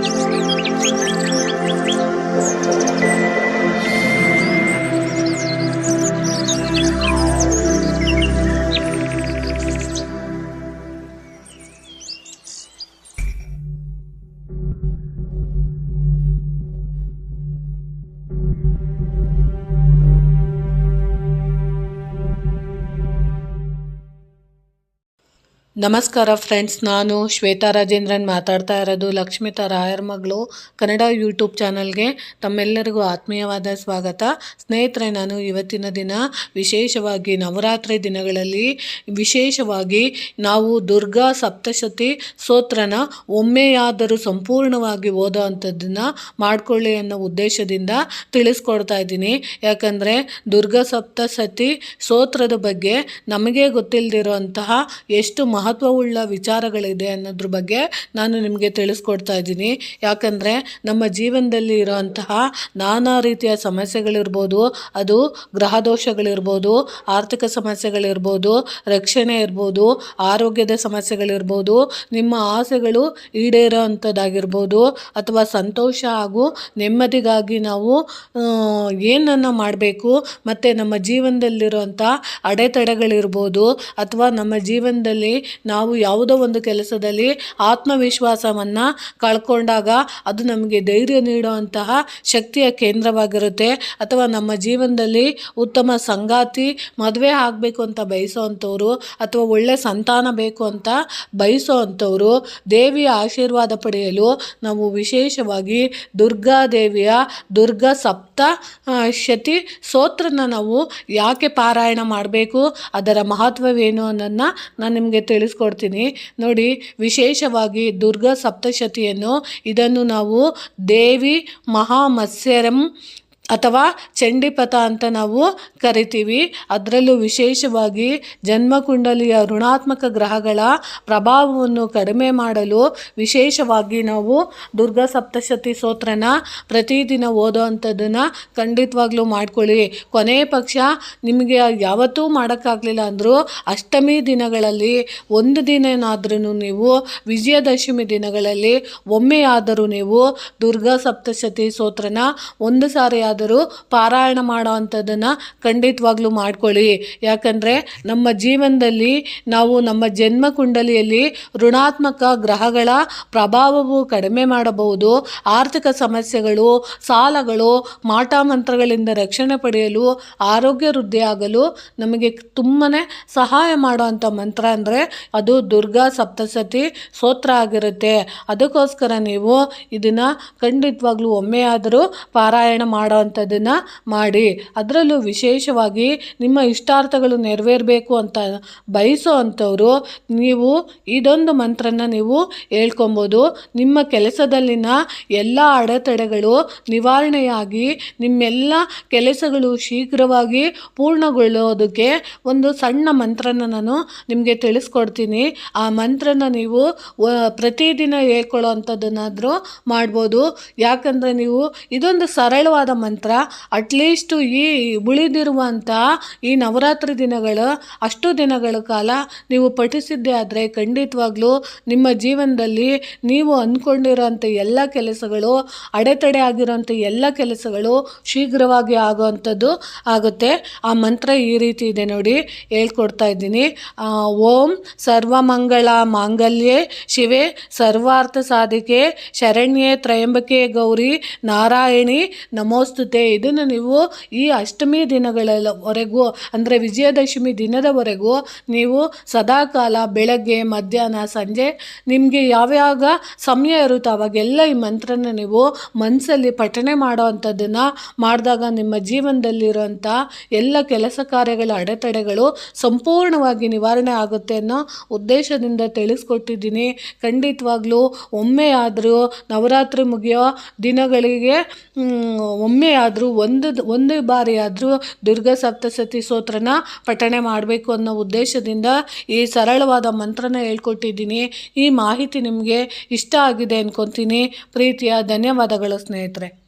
Música ನಮಸ್ಕಾರ ಫ್ರೆಂಡ್ಸ್, ನಾನು ಶ್ವೇತಾ ರಾಜೇಂದ್ರನ್ ಮಾತಾಡ್ತಾ ಇರೋದು ಲಕ್ಷ್ಮಿತಾ ರಾಯರ್ ಮಗಳು, ಕನ್ನಡ ಯೂಟ್ಯೂಬ್ ಚಾನಲ್ಗೆ ತಮ್ಮೆಲ್ಲರಿಗೂ ಆತ್ಮೀಯವಾದ ಸ್ವಾಗತ. ಸ್ನೇಹಿತರೆ, ನಾನು ಇವತ್ತಿನ ದಿನ ವಿಶೇಷವಾಗಿ ನವರಾತ್ರಿ ದಿನಗಳಲ್ಲಿ ವಿಶೇಷವಾಗಿ ನಾವು ದುರ್ಗಾ ಸಪ್ತಶತಿ ಸ್ತೋತ್ರನ ಒಮ್ಮೆಯಾದರೂ ಸಂಪೂರ್ಣವಾಗಿ ಓದೋ ಅಂಥದ್ದನ್ನು ಮಾಡಿಕೊಳ್ಳಿ ಅನ್ನೋ ಉದ್ದೇಶದಿಂದ ತಿಳಿಸ್ಕೊಡ್ತಾ ಇದ್ದೀನಿ. ಯಾಕಂದರೆ ದುರ್ಗಾ ಸಪ್ತಶತಿ ಸ್ತೋತ್ರದ ಬಗ್ಗೆ ನಮಗೆ ಗೊತ್ತಿಲ್ಲದಿರುವಂತಹ ಎಷ್ಟು ಮಹತ್ವವುಳ್ಳ ವಿಚಾರಗಳಿದೆ ಅನ್ನೋದ್ರ ಬಗ್ಗೆ ನಾನು ನಿಮಗೆ ತಿಳಿಸ್ಕೊಡ್ತಾ ಇದ್ದೀನಿ. ಯಾಕಂದರೆ ನಮ್ಮ ಜೀವನದಲ್ಲಿ ಇರೋಂತಹ ನಾನಾ ರೀತಿಯ ಸಮಸ್ಯೆಗಳಿರ್ಬೋದು, ಅದು ಗ್ರಹ ದೋಷಗಳಿರ್ಬೋದು, ಆರ್ಥಿಕ ಸಮಸ್ಯೆಗಳಿರ್ಬೋದು, ರಕ್ಷಣೆ ಇರ್ಬೋದು, ಆರೋಗ್ಯದ ಸಮಸ್ಯೆಗಳಿರ್ಬೋದು, ನಿಮ್ಮ ಆಸೆಗಳು ಈಡೇರೋ ಅಂಥದ್ದಾಗಿರ್ಬೋದು ಅಥವಾ ಸಂತೋಷ ಹಾಗೂ ನೆಮ್ಮದಿಗಾಗಿ ನಾವು ಏನನ್ನು ಮಾಡಬೇಕು, ಮತ್ತು ನಮ್ಮ ಜೀವನದಲ್ಲಿರುವಂಥ ಅಡೆತಡೆಗಳಿರ್ಬೋದು, ಅಥವಾ ನಮ್ಮ ಜೀವನದಲ್ಲಿ ನಾವು ಯಾವುದೋ ಒಂದು ಕೆಲಸದಲ್ಲಿ ಆತ್ಮವಿಶ್ವಾಸವನ್ನು ಕಳ್ಕೊಂಡಾಗ ಅದು ನಮಗೆ ಧೈರ್ಯ ನೀಡುವಂತಹ ಶಕ್ತಿಯ ಕೇಂದ್ರವಾಗಿರುತ್ತೆ. ಅಥವಾ ನಮ್ಮ ಜೀವನದಲ್ಲಿ ಉತ್ತಮ ಸಂಗಾತಿ, ಮದುವೆ ಆಗಬೇಕು ಅಂತ ಬಯಸೋವಂಥವ್ರು, ಅಥವಾ ಒಳ್ಳೆ ಸಂತಾನ ಬೇಕು ಅಂತ ಬಯಸೋ ಅಂಥವರು ದೇವಿಯ ಆಶೀರ್ವಾದ ಪಡೆಯಲು ನಾವು ವಿಶೇಷವಾಗಿ ದುರ್ಗಾದೇವಿಯ ದುರ್ಗಾ ಸಪ್ತ ಶತಿ ಸೋತ್ರನ ನಾವು ಯಾಕೆ ಪಾರಾಯಣ ಮಾಡಬೇಕು, ಅದರ ಮಹತ್ವವೇನು ಅನ್ನೋದನ್ನ ನಾನು ನಿಮಗೆ ತಿಳಿಸ್ಕೊಡ್ತೀನಿ. ನೋಡಿ ವಿಶೇಷವಾಗಿ ದುರ್ಗಾ ಸಪ್ತಶತಿಯನ್ನು ಇದನ್ನು ನಾವು ದೇವಿ ಮಹಾಮತ್ಸ್ಯರಂ ಅಥವಾ ಚಂಡಿಪಥ ಅಂತ ನಾವು ಕರಿತೀವಿ. ಅದರಲ್ಲೂ ವಿಶೇಷವಾಗಿ ಜನ್ಮಕುಂಡಲಿಯ ಋಣಾತ್ಮಕ ಗ್ರಹಗಳ ಪ್ರಭಾವವನ್ನು ಕಡಿಮೆ ಮಾಡಲು ವಿಶೇಷವಾಗಿ ನಾವು ದುರ್ಗಾ ಸಪ್ತಶತಿ ಸ್ತೋತ್ರನ ಪ್ರತಿದಿನ ಓದೋ ಅಂಥದ್ದನ್ನು ಖಂಡಿತವಾಗ್ಲೂ ಮಾಡ್ಕೊಳ್ಳಿ. ಕೊನೆ ಪಕ್ಷ ನಿಮಗೆ ಯಾವತ್ತೂ ಮಾಡೋಕ್ಕಾಗಲಿಲ್ಲ ಅಂದರೂ ಅಷ್ಟಮಿ ದಿನಗಳಲ್ಲಿ ಒಂದು ದಿನನಾದ್ರೂ ನೀವು ವಿಜಯದಶಮಿ ದಿನಗಳಲ್ಲಿ ಒಮ್ಮೆಯಾದರೂ ನೀವು ದುರ್ಗಾ ಸಪ್ತಶತಿ ಸ್ತೋತ್ರನ ಒಂದು ಸಾರಿ ಆದರೂ ಪಾರಾಯಣ ಮಾಡೋ ಅಂಥದ್ದನ್ನು ಖಂಡಿತವಾಗ್ಲೂ ಮಾಡ್ಕೊಳ್ಳಿ. ಯಾಕಂದರೆ ನಮ್ಮ ಜೀವನದಲ್ಲಿ ನಾವು ನಮ್ಮ ಜನ್ಮ ಕುಂಡಲಿಯಲ್ಲಿ ಋಣಾತ್ಮಕ ಗ್ರಹಗಳ ಪ್ರಭಾವವು ಕಡಿಮೆ ಮಾಡಬಹುದು. ಆರ್ಥಿಕ ಸಮಸ್ಯೆಗಳು, ಸಾಲಗಳು, ಮಾಟ ಮಂತ್ರಗಳಿಂದ ರಕ್ಷಣೆ ಪಡೆಯಲು, ಆರೋಗ್ಯ ವೃದ್ಧಿಯಾಗಲು ನಮಗೆ ತುಂಬಾ ಸಹಾಯ ಮಾಡುವಂಥ ಮಂತ್ರ ಅಂದರೆ ಅದು ದುರ್ಗಾ ಸಪ್ತಸತಿ ಸ್ತೋತ್ರ ಆಗಿರುತ್ತೆ. ಅದಕ್ಕೋಸ್ಕರ ನೀವು ಇದನ್ನು ಖಂಡಿತವಾಗ್ಲೂ ಒಮ್ಮೆಯಾದರೂ ಪಾರಾಯಣ ಮಾಡೋ ಅಂಥದ್ದನ್ನು ಮಾಡಿ. ಅದರಲ್ಲೂ ವಿಶೇಷವಾಗಿ ನಿಮ್ಮ ಇಷ್ಟಾರ್ಥಗಳು ನೆರವೇರಬೇಕು ಅಂತ ಬಯಸೋ ಅಂಥವರು, ನೀವು ಇದೊಂದು ಮಂತ್ರನ ನೀವು ಹೇಳ್ಕೊಬೋದು. ನಿಮ್ಮ ಕೆಲಸದಲ್ಲಿನ ಎಲ್ಲ ಅಡೆತಡೆಗಳು ನಿವಾರಣೆಯಾಗಿ ನಿಮ್ಮೆಲ್ಲ ಕೆಲಸಗಳು ಶೀಘ್ರವಾಗಿ ಪೂರ್ಣಗೊಳ್ಳೋದಕ್ಕೆ ಒಂದು ಸಣ್ಣ ಮಂತ್ರನ ನಾನು ನಿಮಗೆ ತಿಳಿಸ್ಕೊಡ್ತೀನಿ. ಆ ಮಂತ್ರನ ನೀವು ಪ್ರತಿದಿನ ಹೇಳ್ಕೊಳ್ಳೋ ಅಂಥದ್ದನ್ನಾದರೂ ಮಾಡ್ಬೋದು. ಯಾಕಂದರೆ ನೀವು ಇದೊಂದು ಸರಳವಾದ ಮಂತ್ರ. ಅಟ್ಲೀಸ್ಟು ಈ ಉಳಿದಿರುವಂಥ ಈ ನವರಾತ್ರಿ ದಿನಗಳು ಅಷ್ಟು ದಿನಗಳ ಕಾಲ ನೀವು ಪಠಿಸಿದ್ದೇ ಆದರೆ ಖಂಡಿತವಾಗ್ಲೂ ನಿಮ್ಮ ಜೀವನದಲ್ಲಿ ನೀವು ಅಂದ್ಕೊಂಡಿರೋಂಥ ಎಲ್ಲ ಕೆಲಸಗಳು, ಅಡೆತಡೆ ಆಗಿರೋಂಥ ಎಲ್ಲ ಕೆಲಸಗಳು ಶೀಘ್ರವಾಗಿ ಆಗೋವಂಥದ್ದು ಆಗುತ್ತೆ. ಆ ಮಂತ್ರ ಈ ರೀತಿ ಇದೆ ನೋಡಿ ಹೇಳ್ಕೊಡ್ತಾ ಇದ್ದೀನಿ. ಓಂ ಸರ್ವಮಂಗಳ ಮಾಂಗಲ್ಯೆ ಶಿವೆ ಸರ್ವಾರ್ಥ ಸಾಧಿಕೆ ಶರಣ್ಯೆ ತ್ರಯಂಬಕೆ ಗೌರಿ ನಾರಾಯಣಿ ನಮೋಸ್ತುತೆ ಇದನ್ನು ನೀವು ಈ ಅಷ್ಟಮಿ ದಿನಗಳವರೆಗೂ, ಅಂದರೆ ವಿಜಯದಶಮಿ ದಿನದವರೆಗೂ ನೀವು ಸದಾಕಾಲ ಬೆಳಗ್ಗೆ, ಮಧ್ಯಾಹ್ನ, ಸಂಜೆ ನಿಮಗೆ ಯಾವ್ಯಾವ ಸಮಯ ಇರುತ್ತೋ ಅವಾಗೆಲ್ಲ ಈ ಮಂತ್ರನ ನೀವು ಮನಸ್ಸಲ್ಲಿ ಪಠಣೆ ಮಾಡೋ ಅಂಥದ್ದನ್ನು ಮಾಡಿದಾಗ ನಿಮ್ಮ ಜೀವನದಲ್ಲಿರುವಂಥ ಎಲ್ಲ ಕೆಲಸ ಕಾರ್ಯಗಳ ಅಡೆತಡೆಗಳು ಸಂಪೂರ್ಣವಾಗಿ ನಿವಾರಣೆ ಆಗುತ್ತೆ ಅನ್ನೋ ಉದ್ದೇಶದಿಂದ ತಿಳಿಸ್ಕೊಟ್ಟಿದ್ದೀನಿ. ಖಂಡಿತವಾಗ್ಲೂ ಒಮ್ಮೆ ಆದರೂ ನವರಾತ್ರಿ ಮುಗಿಯೋ ದಿನಗಳಿಗೆ ಒಮ್ಮೆ ಆದರೂ, ಒಂದು ಒಂದು ಬಾರಿ ಆದರೂ ದುರ್ಗಾ ಸಪ್ತಸತಿ ಸ್ತೋತ್ರನ ಪಠಣೆ ಮಾಡಬೇಕು ಅನ್ನೋ ಉದ್ದೇಶದಿಂದ ಈ ಸರಳವಾದ ಮಂತ್ರನ ಹೇಳ್ಕೊಟ್ಟಿದ್ದೀನಿ. ಈ ಮಾಹಿತಿ ನಿಮಗೆ ಇಷ್ಟ ಆಗಿದೆ ಅನ್ಕೊತೀನಿ. ಪ್ರೀತಿಯ ಧನ್ಯವಾದಗಳು ಸ್ನೇಹಿತರೆ.